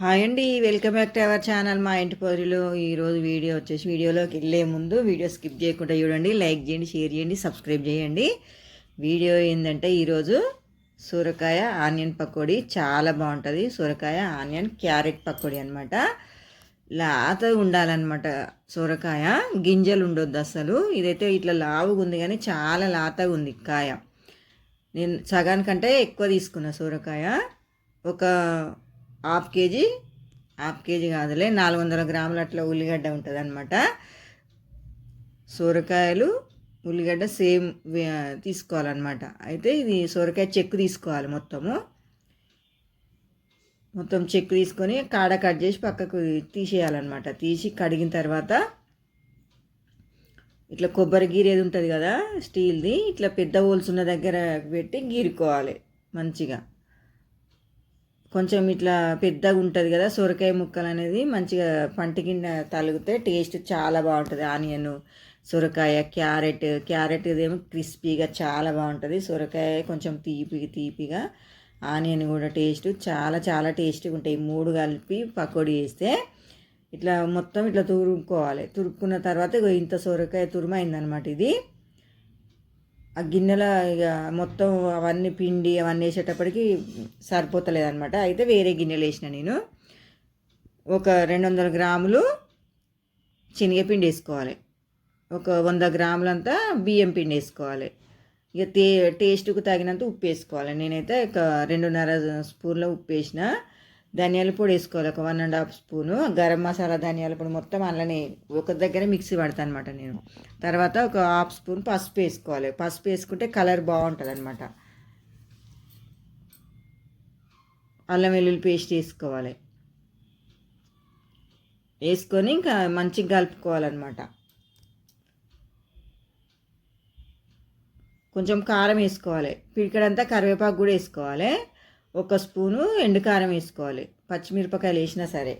Hi అండి welcome back to our channel మా ఇంటి పౌరులు ఈరోజు వీడియో వచ్చేసి వీడియోలోకి వెళ్ళే ముందు వీడియో స్కిప్ చేయకుండా చూడండి లైక్ చేయండి షేర్ చేయండి సబ్స్క్రైబ్ చేయండి. వీడియో ఏంటంటే ఈరోజు సూరకాయ ఆనియన్ పకోడీ. చాలా బాగుంటుంది. సూరకాయ ఆనియన్ క్యారెట్ పకోడీ అనమాట లాతగా ఉండాలన్నమాట సూరకాయ. గింజలు ఉండొద్దు అసలు. ఇదైతే ఇట్లా లావుగా ఉంది కానీ చాలా లాతగా ఉంది కాయ. నేను సగానికంటే ఎక్కువ తీసుకున్నా సూరకాయ. ఒక హాఫ్ కేజీ హాఫ్ కేజీ కాదులే నాలుగు వందల గ్రాములు అట్లా ఉల్లిగడ్డ ఉంటుంది అనమాట సొరకాయలు ఉల్లిగడ్డ సేమ్ తీసుకోవాలన్నమాట. అయితే ఇది సొరకాయ చెక్కు తీసుకోవాలి మొత్తము. మొత్తం చెక్కు తీసుకొని కాడ కట్ చేసి పక్కకు తీసేయాలన్నమాట. తీసి కడిగిన తర్వాత ఇట్లా కొబ్బరి గీరేది ఉంటుంది కదా స్టీల్ది ఇట్లా పెద్ద హోల్స్ ఉన్న దగ్గర పెట్టి గీరుకోవాలి మంచిగా. కొంచెం ఇట్లా పెద్దగా ఉంటుంది కదా సొరకాయ ముక్కలు అనేది మంచిగా పంట కింద తలిగితే టేస్ట్ చాలా బాగుంటుంది. ఆనియన్ సొరకాయ క్యారెట్ క్యారెట్ ఇదేమో క్రిస్పీగా చాలా బాగుంటుంది. సొరకాయ కొంచెం తీపి తీపిగా ఆనియన్ కూడా టేస్ట్ చాలా చాలా టేస్ట్గా ఉంటాయి. మూడు కలిపి పకోడీ వేస్తే ఇట్లా మొత్తం ఇట్లా తురుముకోవాలి. తురుక్కున్న తర్వాత ఇంత సొరకాయ తురుమైందనమాట ఇది. ఆ గిన్నెలో ఇక మొత్తం అవన్నీ పిండి అవన్నీ వేసేటప్పటికి సరిపోతలేదనమాట అయితే వేరే గిన్నెలు వేసిన నేను. ఒక రెండు వందల గ్రాములు శనగపిండి వేసుకోవాలి. ఒక వంద గ్రాములంతా బియ్యం పిండి వేసుకోవాలి. ఇక టే టేస్ట్కు తగినంత ఉప్పు వేసుకోవాలి. నేనైతే ఒక రెండున్నర స్పూన్ల ఉప్పు వేసిన. ధనియాల పొడి వేసుకోవాలి. ఒక one and half spoon. Garam masala ధనియాల పొడి మొత్తం అందులోనే ఒక దగ్గర మిక్సీ పడతాను అనమాట నేను. తర్వాత ఒక హాఫ్ స్పూన్ పసుపు వేసుకోవాలి. పసుపు వేసుకుంటే కలర్ బాగుంటుంది అనమాట అల్లం వెల్లుల్లి పేస్ట్ వేసుకోవాలి. వేసుకొని ఇంకా మంచిగా కలుపుకోవాలన్నమాట. కొంచెం కారం వేసుకోవాలి. పిడికడంతా కరివేపాకు కూడా వేసుకోవాలి. ఒక స్పూను ఎండు కారం వేసుకోవాలి. పచ్చిమిరపకాయలు వేసినా సరే.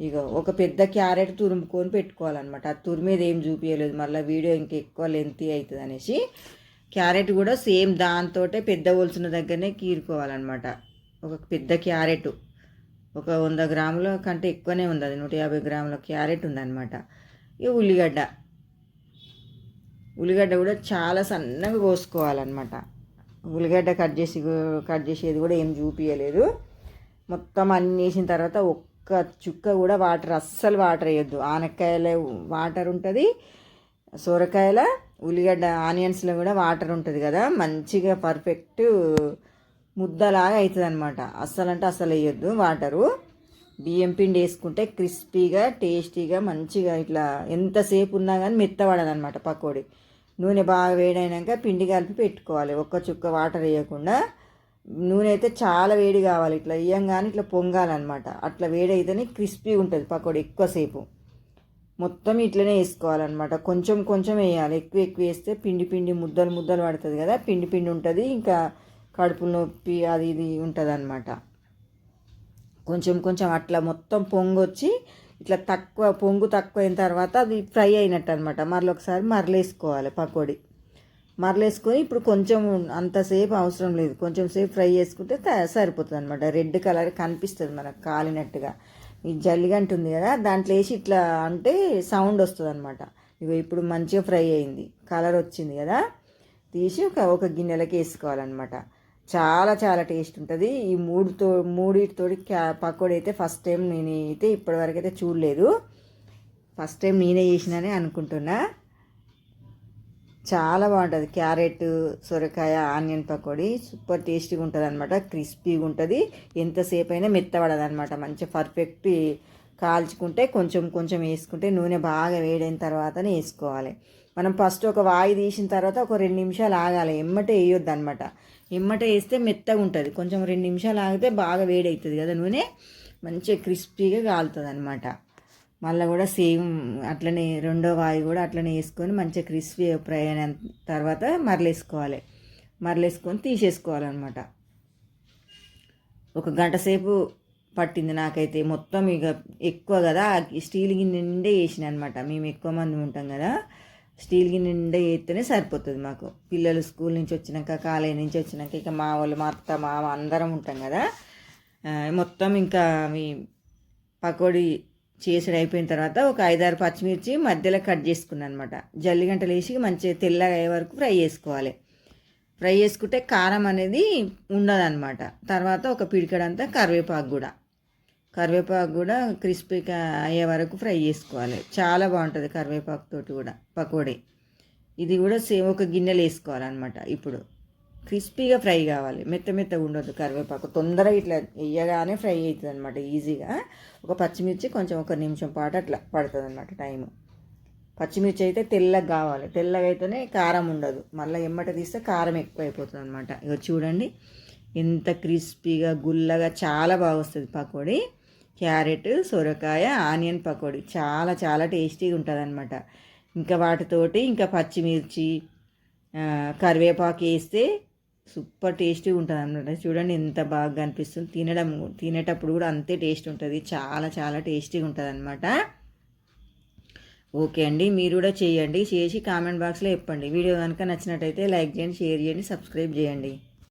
ఇగో ఒక పెద్ద క్యారెట్ తురుముకొని పెట్టుకోవాలన్నమాట. ఆ తురిమేది ఏం చూపించలేదు మళ్ళీ వీడియో ఇంకా ఎక్కువ లెంతీ అవుతుంది అనేసి క్యారెట్ కూడా సేమ్ దాంతో పెద్ద ఒలుసున్న దగ్గరనే కీరుకోవాలన్నమాట. ఒక పెద్ద క్యారెట్. ఒక వంద గ్రాముల కంటే ఎక్కువనే ఉంది. అది నూట యాభై గ్రాముల క్యారెట్ ఉందన్నమాట. ఇక ఉల్లిగడ్డ. ఉల్లిగడ్డ కూడా చాలా సన్నగా కోసుకోవాలన్నమాట. ఉల్లిగడ్డ కట్ చేసి కట్ చేసేది కూడా ఏం చూపించలేదు మొత్తం అన్నీ వేసిన తర్వాత ఒక్క చుక్క కూడా వాటర్ అస్సలు వాటర్ వేయద్దు. ఆనక్కాయల వాటర్ ఉంటుంది సొరకాయల ఉల్లిగడ్డ ఆనియన్స్లో కూడా వాటర్ ఉంటుంది కదా. మంచిగా పర్ఫెక్ట్ ముద్దలాగా అవుతుంది అనమాట అస్సలు అంటే అస్సలు వేయొద్దు వాటరు. బియ్యం పిండి వేసుకుంటే క్రిస్పీగా టేస్టీగా మంచిగా ఇట్లా ఎంతసేపు ఉన్నా కానీ మెత్తపడదనమాట పకోడీ. నూనె బాగా వేడైనాక పిండి కలిపి పెట్టుకోవాలి. ఒక్క చుక్క వాటర్ వేయకుండా నూనె అయితే చాలా వేడి కావాలి. ఇట్లా వేయంగానే ఇట్లా పొంగాలన్నమాట. అట్లా వేడైతేనే క్రిస్పీ ఉంటుంది పకోడీ ఎక్కువసేపు. మొత్తం ఇట్లనే వేసుకోవాలన్నమాట. కొంచెం కొంచెం వేయాలి. ఎక్కువ ఎక్కువ వేస్తే పిండి పిండి ముద్దలు ముద్దలు పడుతుంది కదా పిండి పిండి ఉంటుంది ఇంకా కడుపు నొప్పి అది ఇది ఉంటుంది అనమాట కొంచెం కొంచెం అట్లా మొత్తం పొంగొచ్చి ఇట్లా తక్కువ పొంగు తక్కువ అయిన తర్వాత అది ఫ్రై అయినట్టు అనమాట మరల ఒకసారి మరలేసుకోవాలి పకోడీ. మరలేసుకొని ఇప్పుడు కొంచెం అంతసేపు అవసరం లేదు. కొంచెం సేపు ఫ్రై చేసుకుంటే త- సరిపోతుంది అనమాట రెడ్ కలర్ కనిపిస్తుంది మనకు కాలినట్టుగా. ఈ జల్లిగంట ఉంది కదా దాంట్లో వేసి ఇట్లా అంటే సౌండ్ వస్తుంది అనమాట ఇగో ఇప్పుడు మంచిగా ఫ్రై అయింది. కలర్ వచ్చింది కదా తీసి ఒక ఒక గిన్నెలకి వేసుకోవాలన్నమాట. చాలా చాలా టేస్ట్ ఉంటుంది. ఈ మూడుతో మూడిటితోటి క్యా పకోడీ అయితే ఫస్ట్ టైం నేనైతే ఇప్పటివరకు అయితే చూడలేదు. ఫస్ట్ టైం నేనే చేసినానే అనుకుంటున్నా. చాలా బాగుంటుంది. క్యారెట్ సొరకాయ ఆనియన్ పకోడీ సూపర్ టేస్టీగా ఉంటుంది అనమాట క్రిస్పీగా ఉంటుంది. ఎంతసేపు అయినా మెత్తబడదు అనమాట మంచిగా పర్ఫెక్ట్ కాల్చుకుంటే కొంచెం కొంచెం వేసుకుంటే నూనె బాగా వేడైన తర్వాతనే వేసుకోవాలి. మనం ఫస్ట్ ఒక వాయి తీసిన తర్వాత ఒక రెండు నిమిషాలు ఆగాలి. ఎమ్మటే వేయొద్దు అనమాట ఎమ్మట వేస్తే మెత్తగా ఉంటుంది. కొంచెం రెండు నిమిషాలు ఆగితే బాగా వేడి అవుతుంది కదా నూనె. మంచిగా క్రిస్పీగా కాలుతుంది అనమాట మళ్ళీ కూడా సేమ్ అట్లనే రెండో వాయి కూడా అట్లనే వేసుకొని మంచిగా క్రిస్పీ ప్రయాణం తర్వాత మరలేసుకోవాలి. మరలేసుకొని తీసేసుకోవాలన్నమాట. ఒక గంట సేపు పట్టింది నాకైతే. మొత్తం ఇక ఎక్కువ కదా. స్టీల్ గిన్నె నిండే వేసిన అనమాట మేము ఎక్కువ మంది ఉంటాం కదా. స్టీల్ గిన్నె నిండా వేస్తేనే సరిపోతుంది మాకు. పిల్లలు స్కూల్ నుంచి వచ్చినాక కాలేజ్ నుంచి వచ్చినాక ఇక మా వాళ్ళు మా అత్త మామ అందరం ఉంటాం కదా. మొత్తం ఇంకా మీ పకోడీ చేసడి అయిపోయిన తర్వాత ఒక ఐదారు పచ్చిమిర్చి మధ్యలో కట్ చేసుకున్నాను అనమాట జల్లిగంటలు వేసి మంచిగా తెల్లగా అయ్యే వరకు ఫ్రై చేసుకోవాలి. ఫ్రై చేసుకుంటే కారం అనేది ఉండదన్నమాట. తర్వాత ఒక పిడికడంతా కరివేపాకు కూడా. కరివేపాకు కూడా క్రిస్పీగా అయ్యే వరకు ఫ్రై చేసుకోవాలి. చాలా బాగుంటుంది కరివేపాకు తోటి కూడా పకోడీ. ఇది కూడా సేమ్ ఒక గిన్నెలు వేసుకోవాలన్నమాట ఇప్పుడు. క్రిస్పీగా ఫ్రై కావాలి. మెత్త మెత్తగా ఉండొద్దు కరివేపాకు. తొందరగా ఇట్లా వేయగానే ఫ్రై అవుతుంది అనమాట ఈజీగా. ఒక పచ్చిమిర్చి కొంచెం ఒక నిమిషం పాటు అట్లా పడుతుంది అనమాట టైం పచ్చిమిర్చి అయితే తెల్లగా కావాలి. తెల్లగా అయితేనే కారం ఉండదు. మళ్ళీ ఎమ్మట తీస్తే కారం ఎక్కువ అయిపోతుంది అనమాట ఇక చూడండి ఎంత క్రిస్పీగా గుల్లగా చాలా బాగా వస్తుంది పకోడీ. క్యారెట్ సొరకాయ ఆనియన్ పకోడీ చాలా చాలా టేస్టీగా ఉంటుంది అనమాట ఇంకా వాటితోటి ఇంకా పచ్చిమిర్చి కరివేపాకు వేస్తే సూపర్ టేస్టీగా ఉంటుంది అనమాట చూడండి ఎంత బాగా అనిపిస్తుంది తినడం తినేటప్పుడు కూడా అంతే టేస్ట్ ఉంటుంది. చాలా చాలా టేస్టీగా ఉంటుంది అనమాట ఓకే అండి మీరు కూడా చేయండి. చేసి కామెంట్ బాక్స్లో చెప్పండి. వీడియో కనుక నచ్చినట్టయితే లైక్ చేయండి షేర్ చేయండి సబ్స్క్రైబ్ చేయండి.